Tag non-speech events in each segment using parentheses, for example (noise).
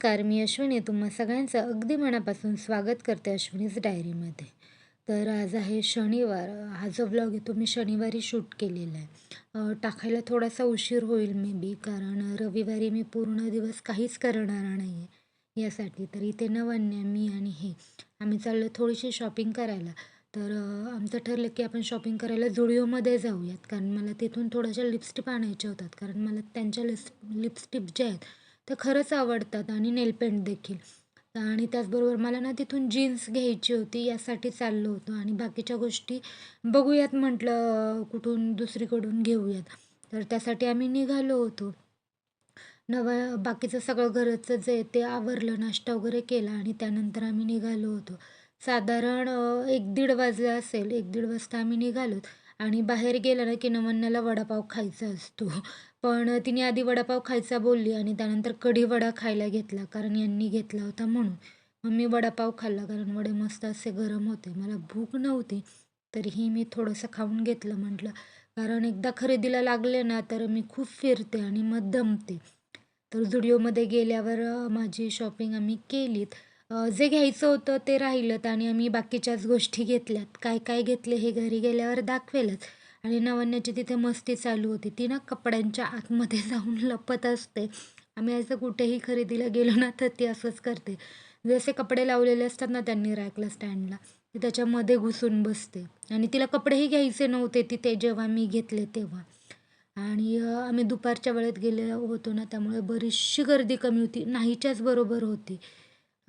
नमस्कार मी अश्विनी. तुम्हा सगळ्यांचं अगदी मनापासून स्वागत करते अश्विनीज डायरीमध्ये. तर आज आहे शनिवार. हा जो ब्लॉग आहे तो मी शनिवारी शूट केलेला आहे. टाकायला थोडासा उशीर होईल मे बी कारण रविवारी मी पूर्ण दिवस काहीच करणार नाही आहे यासाठी. तर इथे नवन्या मी आणि हे. आम्ही चाललो थोडीशी शॉपिंग करायला. तर आमचं ठरलं की आपण शॉपिंग करायला जुडिओमध्ये जाऊयात. कारण मला तिथून थोड्याशा लिपस्टिक आणायच्या होतात. कारण मला त्यांच्या लिप लिपस्टिक ज्या आहेत त्या खरंच आवडतात आणि नेलपेंट देखील. आणि त्याचबरोबर मला ना तिथून जीन्स घ्यायची होती यासाठी चाललो होतो. आणि बाकीच्या गोष्टी बघूयात म्हटलं कुठून दुसरीकडून घेऊयात. तर त्यासाठी आम्ही निघालो होतो. नवं बाकीचं सगळं घरचं जे ते आवरलं नाश्ता वगैरे केला आणि त्यानंतर आम्ही निघालो होतो. साधारण एक दीड वाजला असेल एक दीड वाजता आम्ही निघालोत आणि बाहेर गेलं ना की नमन्याला वडापाव खायचा असतो. पण तिने आधी वडापाव खायचा बोलली आणि त्यानंतर कढी वडा खायला घेतला कारण यांनी घेतला होता म्हणून. मग मी वडापाव खाल्ला कारण वडे मस्त असे गरम होते. मला भूक नव्हती तरीही मी थोडंसं खाऊन घेतलं म्हटलं. कारण एकदा खरेदीला लागले ना तर मी खूप फिरते आणि मग दमते. तर झुडिओमध्ये गेल्यावर माझी शॉपिंग आम्ही केलीत. जे घ्यायचं होतं ते राहिलं आणि आम्ही बाकीच्याच गोष्टी घेतल्यात. काय काय घेतले हे घरी गेल्यावर दाखवेलच. आणि नवन्याची तिथे मस्ती चालू होती. ती ना कपड्यांच्या आतमध्ये (laughs) जाऊन लपत असते. आम्ही असं कुठेही खरेदीला गेलो ना तर ती असंच करते. जसे कपडे लावलेले असतात ना त्यांनी रॅकला स्टँडला. ती त्याच्यामध्ये घुसून बसते. आणि तिला कपडेही घ्यायचे नव्हते तिथे जेव्हा मी घेतले तेव्हा. आणि आम्ही दुपारच्या वेळेत गेले होतो ना त्यामुळे बरीचशी गर्दी कमी होती. नाहीच्याच बरोबर होती.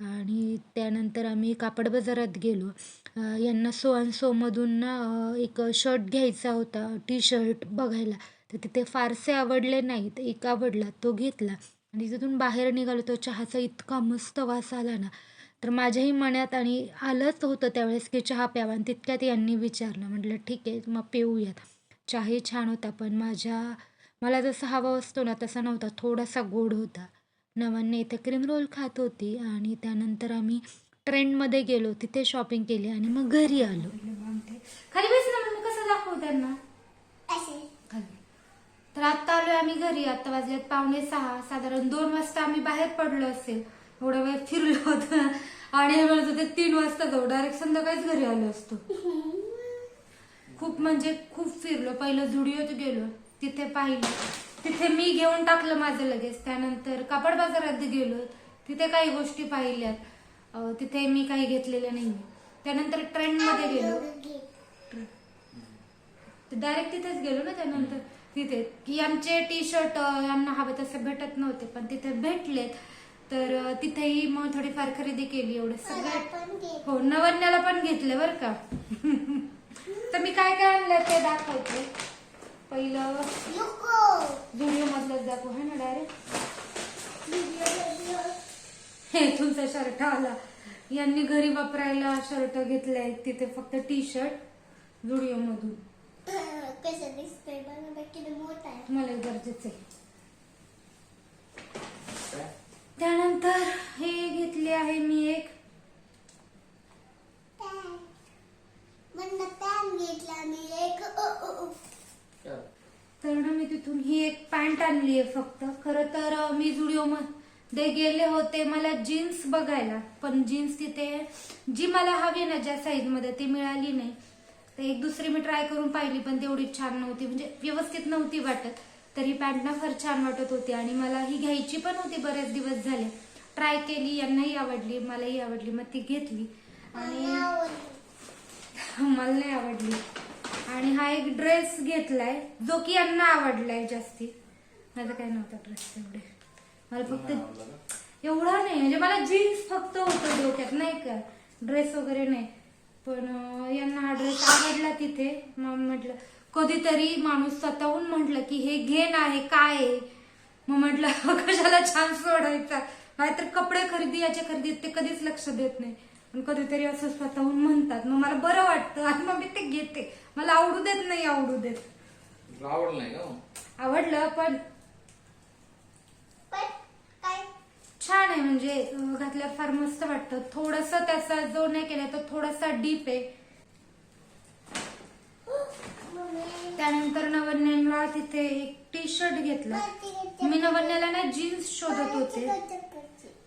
आणि त्यानंतर आम्ही कापड बाजारात गेलो. यांना सो अँड सोमधून ना एक शर्ट घ्यायचा होता टी शर्ट बघायला. तर तिथे फारसे आवडले नाहीत. एक आवडला तो घेतला. आणि तिथून बाहेर निघालो तो चहाचा इतका मस्त वास आला ना. तर माझ्याही मनात आणि आलंच होतं त्यावेळेस की चहा प्यावा आणि तितक्यात यांनी विचारलं. म्हटलं ठीक आहे मग पिऊयात. चहाही छान होता पण माझ्या मला जसा हवा असतो ना तसा नव्हता. थोडासा गोड होता. नवांनी इथे क्रीम रोल खात होती आणि त्यानंतर आम्ही ट्रेंडमध्ये गेलो तिथे शॉपिंग केली आणि मग घरी आलो. खाली बस ना मग कसं दाखवू त्यांना? खाली. तर आत्ता आलोय आम्ही घरी आता वाजलेत पावणे सहा साधारण दोन वाजता आम्ही बाहेर पडलो असेल. एवढा वेळ फिरलो होतं. आणि हे म्हणत होते तीन वाजता जाऊ डायरेक्ट संध्याकाळीच घरी आलो असतो. खूप म्हणजे खूप फिरलो. पहिलं जुडिओत गेलो तिथे पाहिलं. तिथे मी घेऊन टाकलं माझं लगेच. त्यानंतर कापड बाजारात गेलो. तिथे काही गोष्टी पाहिल्यात. तिथे मी काही घेतलेलं नाही त्यानंतर ट्रेंडमध्ये गेलो. डायरेक्ट तिथेच गेलो ना त्यानंतर. तिथे. की आमचे टी शर्ट यांना हवे तसे भेटत नव्हते पण तिथे भेटलेत. तर तिथेही मग थोडीफार खरेदी केली एवढे सगळे. हो नवन्याला पण घेतले बर का. (laughs) तर मी काय काय आणलं ते दाखवते. पहिलं व्हिडिओ मधलंच दाखव है ना डायरेक्ट हे तुमचा शर्ट आला. यांनी घरी वापरायला शर्ट घेतलाय तिथे फक्त टी शर्ट व्हिडिओ मधून (laughs) कसं दिसतंय तुम्हाला गरजेचं आहे त्यानंतर हे घेतले आहे मी एक पॅन म्हणलं पॅन घेतला मी एक अ, अ, अ. तर ना मी तिथून ही एक पॅन्ट आणली आहे फक्त. खरं तर मी जुडिओ मध्ये गेले होते मला जीन्स बघायला. पण जीन्स तिथे जी मला हवी ना ज्या साईजमध्ये ती मिळाली नाही. तर एक दुसरी मी ट्राय करून पाहिली पण तेवढी छान नव्हती. म्हणजे व्यवस्थित नव्हती वाटत. तरी पॅन्ट ना फार छान वाटत होती. आणि मला ही घ्यायची पण होती बरेच दिवस झाले. ट्राय केली यांनाही आवडली मलाही आवडली. मग ती घेतली. आणि. मला नाही आवडली. (laughs) आणि हा एक ड्रेस घेतलाय जो की यांना आवडलाय जास्ती. माझा काय नव्हता ड्रेस एवढे मला फक्त एवढा नाही म्हणजे मला जीन्स फक्त होतं डोक्यात नाही का? ड्रेस वगैरे नाही. पण यांना हा ड्रेस आवडला तिथे. मग म्हटलं कधीतरी माणूस स्वतःहून म्हटलं की हे घे ना हे काय आहे? मग म्हटलं (laughs) कशाला छान सोडायचा? नाहीतर कपडे खरेदी याच्या खरेदीत ते कधीच लक्ष देत नाही. पण कधीतरी असं स्वतःहून म्हणतात. मग मला बरं वाटतं. आणि मग मी ते घेते. मला आवडू देत नाही आवडू देत. आवडलं हो? आवडलं पण काय छान आहे. म्हणजे अं, घातल्यावर फार मस्त वाटतं. थोडस त्याचा जो नाही केला तो थोडासा डीप आहे. त्यानंतर नवन्याला तिथे एक टी शर्ट घेतला. मी नवन्याला ना जीन्स शोधत होते.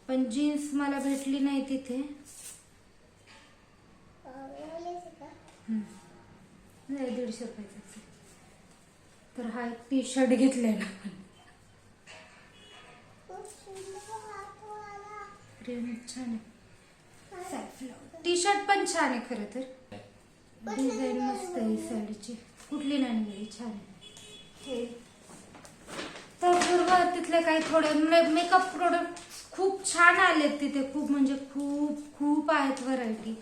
पण जीन्स मला भेटली नाही तिथे. नाही दीडशे रुपयाचा तर हा एक टी शर्ट घेतलेला. हातवाला. छान आहे. टी शर्ट पण छान आहे खरं तर. डिझाईन मस्त आहे साडीची. कुठली नाही आहे? छान आहे. तर त्याचबरोबर तिथले काही थोडे मेकअप प्रोडक्ट खूप छान आलेत तिथे. खूप म्हणजे खूप खूप आहेत व्हरायटी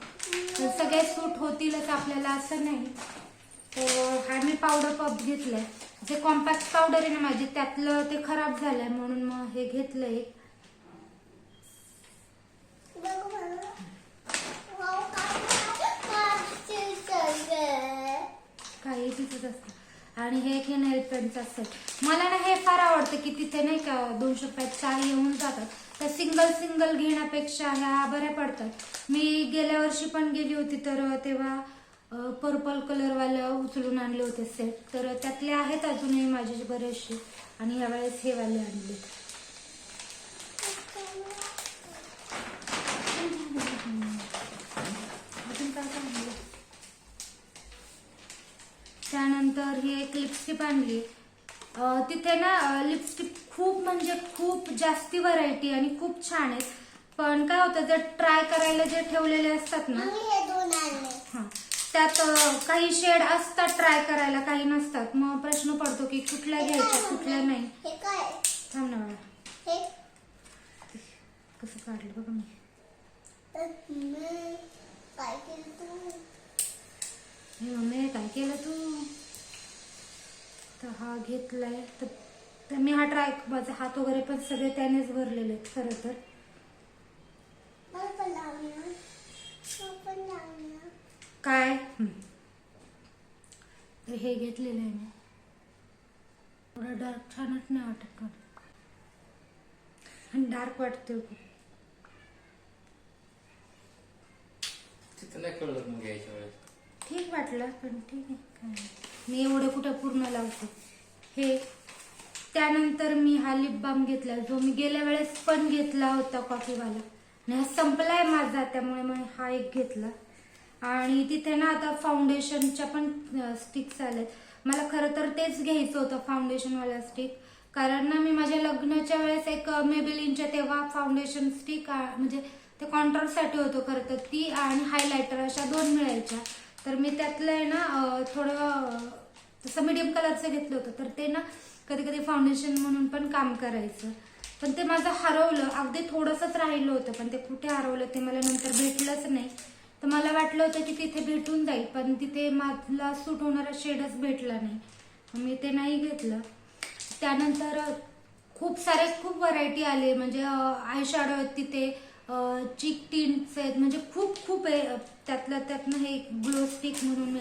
तर सगळे सूट होतीलच आपल्याला असं नाही. तर हा मी पावडर पप घेतलंय. जे कॉम्पॅक्ट पावडर आहे ना माझी त्यातलं ते खराब झालंय म्हणून मग हे घेतलंय. एक बरं. वाव, काय मस्त सगळं. काही तिथेच असतं. आणि हे एक नेल पेंटचा सेट मला ना हे फार आवडतं की तिथे नाही का दोनशे रुपयात चार येऊन जातात. तर सिंगल सिंगल घेण्यापेक्षा ह्या बऱ्या पडतात. मी गेल्या वर्षी पण गेली होती तर तेव्हा पर्पल कलरवालं उचलून आणले होते सेट तर त्यातले आहेत अजूनही माझे बरेचसे. आणि यावेळेस हे वाले आणले. अजून काय काय आणलं त्यानंतर ही एक लिपस्टिक आणली. तिथे ना लिपस्टिक खूप म्हणजे खूप जास्ती व्हरायटी आणि खूप छान आहेत. पण काय होतं जर ट्राय करायला जे ठेवलेले असतात ना हे हा त्यात काही शेड असतात ट्राय करायला काही नसतात. मग प्रश्न पडतो की कुठल्या घ्यायच्या कुठल्या नाही. हे काय? थांब ना. हे? कसं काढलं बघा मी. काय केलं तू? हे मम्मी काय केलं तू? तर हा घेतलाय. तर मी हा ट्राय माझा हात वगैरे पण सगळे त्यानेच भरलेले आहेत खरं तर. काय? तर हे घेतलेलं आहे मी. थोडं डार्क छानच नाही वाटत आणि डार्क वाटते खूप नाही कळलं मग यायच्या वेळेस. ठीक वाटलं पण ठीक आहे. काय नाही. मी एवढं कुठं पूर्ण लावते हे त्यानंतर मी हा लिप बाम घेतला जो मी गेल्या वेळेस पण घेतला होता कॉफीवाला आणि हा संपलाय माझा त्यामुळे मग हा एक घेतला. आणि तिथे ना आता फाउंडेशनच्या पण स्टिक्स आल्यात. मला खरं तर तेच घ्यायचं होतं फाउंडेशनवाला स्टिक कारण ना मी माझ्या लग्नाच्या वेळेस एक मेबेलिनच्या तेव्हा फाउंडेशन स्टिक म्हणजे ते कॉन्ट्रास्टसाठी होतो खरं तर. ती आणि हायलायटर अशा दोन मिळायच्या. तर मी त्यातलं आहे ना थोडं तसं मीडियम कलरचं घेतलं होतं तर ते ना कधी कधी फाउंडेशन म्हणून पण काम करायचं. पण ते माझं हरवलं. अगदी थोडंसंच राहिलं होतं पण ते कुठे हरवलं ते मला नंतर भेटलंच नाही. तर मला वाटलं होतं की तिथे भेटून जाईल पण तिथे मला सूट होणारा शेडच भेटला नाही. मी ते नाही घेतलं. त्यानंतर खूप सारे खूप व्हरायटी आले. म्हणजे आयशॅडो तिथे. चिक टिंट्स आहेत. म्हणजे खूप खूप आहे. त्यातल्या त्यातलं त्यातनं हे ग्लो स्टिक म्हणून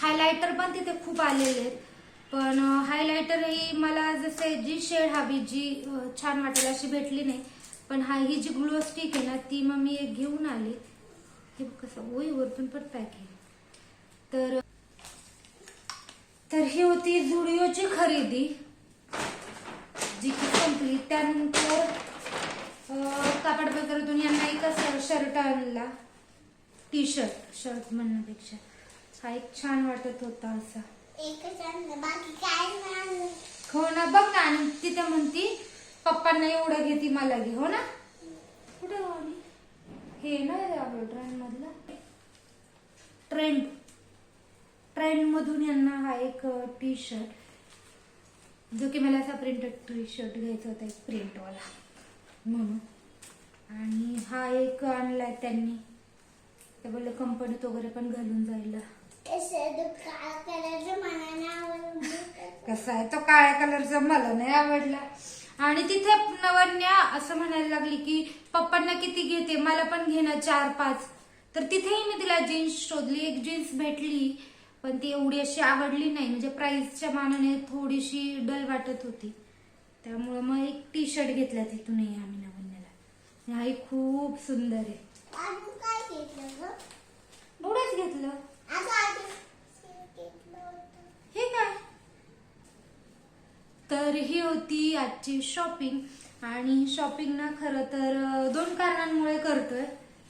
हायलायटर पण तिथे खूप आलेले आहेत. पण हायलायटर ही मला जसे जी शेड हवी जी छान वाटेल अशी भेटली नाही. पण हा ही जी ग्लो स्टिक आहे ना ती मग मी एक घेऊन आली. हे कसं ओई वरतून पण पॅक आहे. तर तर ही होती झुडिओची खरेदी जी की संपली. त्यानंतर कापड बाजारातून यांना एक शर्ट आणला. टी शर्ट शर्ट म्हणण्यापेक्षा. हा एक छान वाटत होता असा. एकच हो ना बघ ना आणि तिथे म्हणती पप्पांना एवढं घेते मला घे. हो ना? कुठे हो? हे ना आपलं ट्रेंड मधला? ट्रेंड ट्रेंड मधून यांना हा एक टी शर्ट जो की मला असा प्रिंटेड टी शर्ट घ्यायचा होता एक प्रिंटवाला म्हणून. आणि हा एक आणलाय त्यांनी. ते बोलले कंपनीत वगैरे पण घालून जायला. कसा आहे तो काळ्या कलरचा मला नाही आवडला. आणि तिथे नवन्या असं म्हणायला लागली की पप्पांना किती घेते? मला पण घे ना चार पाच. तर तिथेही मी तिला जीन्स शोधली. एक जीन्स भेटली पण ती एवढी अशी आवडली नाही. म्हणजे प्राइसच्या मानाने थोडीशी डल वाटत होती. त्यामुळे मग एक टी शर्ट घेतला तिथूनही आम्ही नवन्याला. हाही खूप सुंदर आहे. अजून काय घेतलं ग? एवढंच घेतलं. अगं आधी घेतलं होतं हे काय? तर ही होती आजची शॉपिंग आणि शॉपिंग ना खरं तर अं, दोन कारणांमुळे करतोय.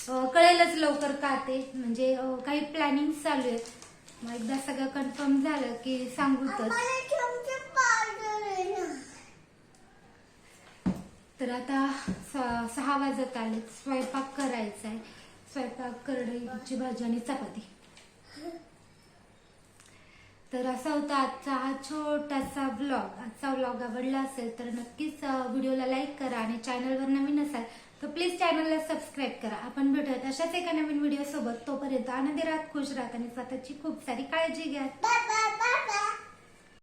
अं, कळेलच लवकर का ते. म्हणजे अं, काही प्लॅनिंग चालू आहेत. मग एकदा सगळं कन्फर्म झालं की सांगूतच आम्हाला चमचे पावडर आहे ना तर आता सहा वाजत आले स्वयंपाक करायचा आहे. स्वयंपाक करडईची भाजी आणि चपाती. तर असा होता आजचा हा छोटासा ब्लॉग आजचा ब्लॉग आवडला असेल तर नक्कीच व्हिडिओला लाईक करा आणि चॅनलवर नवीन असाल तर प्लीज चॅनलला सबस्क्राईब करा. आपण भेटूयात अशाच एका नवीन व्हिडिओ सोबत. तोपर्यंत आनंदी राहत खुश राहत आणि स्वतःची खूप सारी काळजी घ्या.